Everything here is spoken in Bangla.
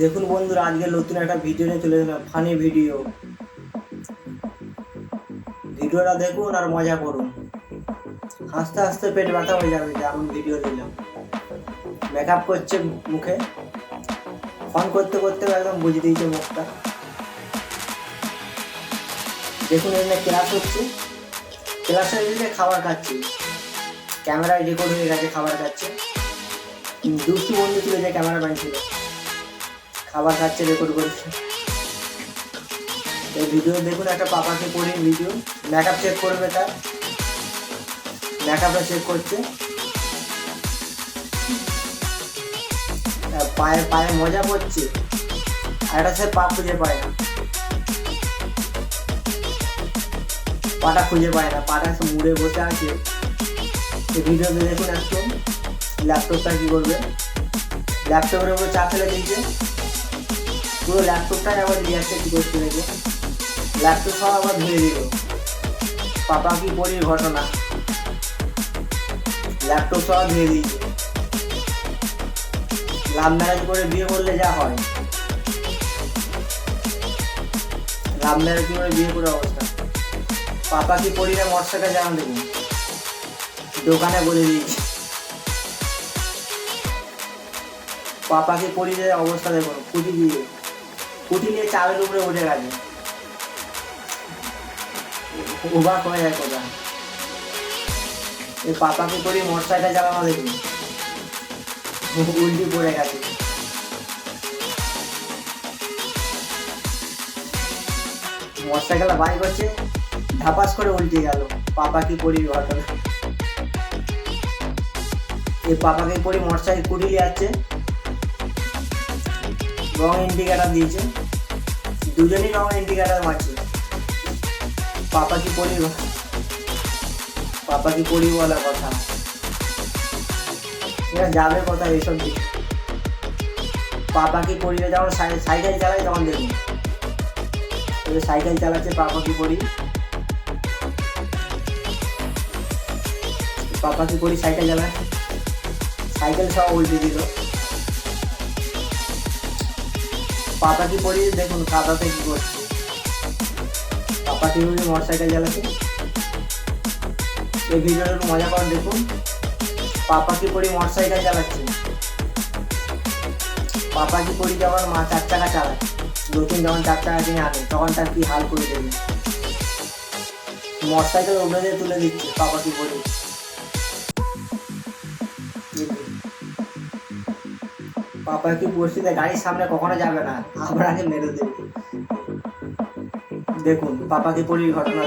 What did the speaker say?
দেখুন বন্ধুরা, আজকে নতুন একটা ভিডিও নিয়ে চলে এলাম ফানি ভিডিও ভিডিওটা দেখুন আর মজা করুন। হাসতে হাসতে পেট ব্যথা হয়ে যাবে, যে আমি ভিডিও নিলাম মেকআপ করছে মুখে। ফোন করতে করতে একদম বুঝে দিয়েছে মুখটা। দেখুন এখানে ক্লাস হচ্ছে। ক্লাসে দিলে খাবার খাচ্ছি। ক্যামেরায় রেকর্ড হয়ে গেছে, খাবার খাচ্ছে। দুষ্টু বন্ধু ছিল যে ক্যামেরা ম্যান ছিল। খাবার খাচ্ছে রেকর্ড করছে। এই ভিডিও দেখুন, একটা পাপাকে করে ভিডিও মেকআপ চেক করবে তার। মেকআপটা চেক করছে। পায়ে পায়ে মজা পড়ছে আর সে পা খুঁজে পায় না। পাটা খুঁজে পায় না। পাটা সে মুড়ে বসে আছে। ভিডিওতে দেখুন একটু ল্যাপটপটা কি করবে? ল্যাপটপের উপর চা ফেলে দিয়েছে। পুরো ল্যাপটপটাই আবার রিয়াক্টে কি করতে দেখে ল্যাপটপ সব আবার ধুয়ে দিল। পাপা কি পরির ঘটনা? ল্যাপটপ সব ধুয়ে দিয়েছে। লাভ ম্যারেজ করে বিয়ে করলে যা হয়। লাভ ম্যারেজ করে বিয়ে করে অবস্থা। পাপা কি পরিরা মশাটা জানা দেখুন দোকানে বলে দিয়েছে। পাপাকে পরিদের অবস্থা দেখুন কুটি দিয়ে। কুটি নিয়ে চালের উপরে উঠে গেছে। অবাক হয়ে যায় কথা। এই পাপাকে করি মোটর সাইকেল চালানো দেখুন উল্টি পড়ে গেছে। মোটর সাইকেলটা বাইক হচ্ছে ধাপাস করে উল্টে গেল। পাপা কি করি ঘটনা এই পাপাকে করি মোটর সাইকেল কুটি নিয়ে যাচ্ছে রং ইন্ডিকেটার দিয়েছে। দুজনই রং ইন্ডিকেটার মারছে। পাপা কি পড়ি পাপা কি পড়ি বলা কথা যাবে কথা এইসব দিক পাপা কি পড়িয়ে যখন সাই- সাইকেল চালায় তখন দেখুন। সাইকেল চালাচ্ছে পাপা কি পড়ি পাপা কি পড়ি সাইকেল চালায় সাইকেল সব উল্টে দিল। পাপা কি পড়ি দেখুন কাদাতে কি করছে? কি পড়ি মোটর সাইকেল চালাচ্ছে এই ভিডিওটা একটু মজা করে দেখুন। পাপা কি পড়ি মোটর সাইকেল চালাচ্ছে পাপা কি পড়ি যখন মা চার চাকা চালায়। নতুন যখন চার চাকা কিনে আনে, তখন তার কি হাল করে দেবে? মোটর সাইকেল উপরে তুলে দিচ্ছে পাপা কি পাপা কি পরিস্থিতি গাড়ির সামনে কখনো যাবে না? আমরা আগে মেরে দেবে। দেখুন পাপাকে পড়ি ঘটনা